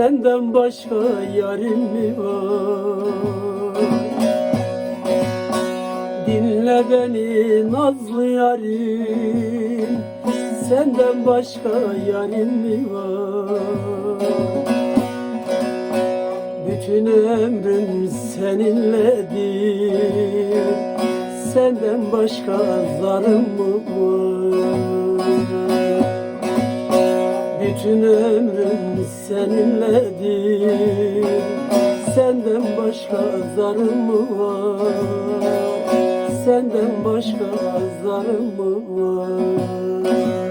Senden başka yarim mi var? Dinle beni nazlı yarim Senden başka yarim mi var? Bütün ömrüm seninledir Senden başka zarım mı var? Seninledir Senden başka zarım mı var? Senden başka zarım mı var?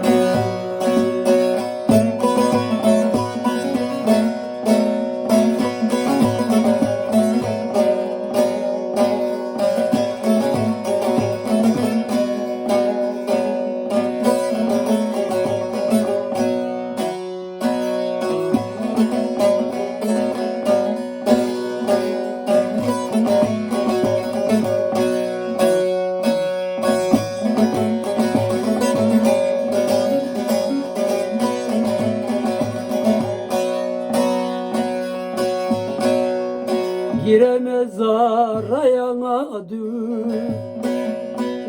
Giremez arayana dün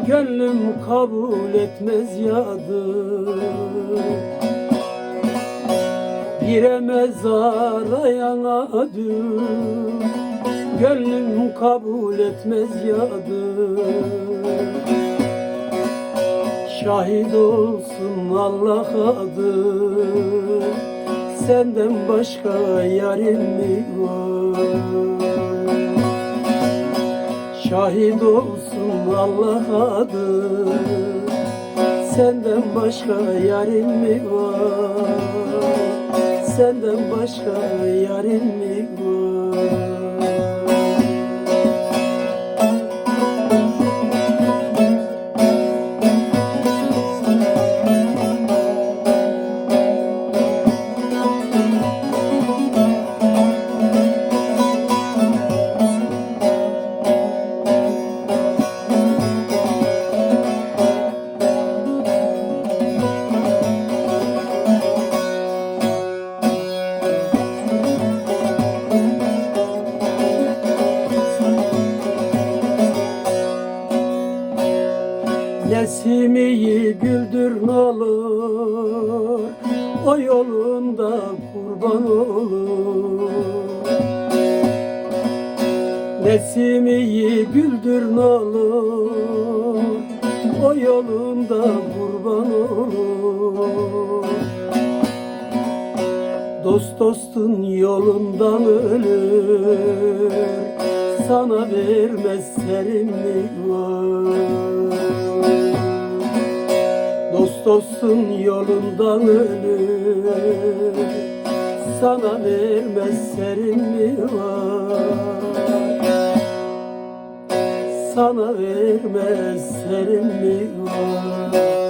Gönlüm kabul etmez yadı Giremez arayana dün Gönlüm kabul etmez yadı Şahit olsun Allah adı Senden başka yarim mi var? Şahit olsun Allah adı Senden başka yarim mi var? Senden başka yarim mi var? O yolunda kurban olur Nesimiyi güldür ne O yolunda kurban olur Dost dostun yolundan ölür Sana vermez serinlik var dostun yolundan ölür. Sana vermez serinlik var? Sana vermez serinlik var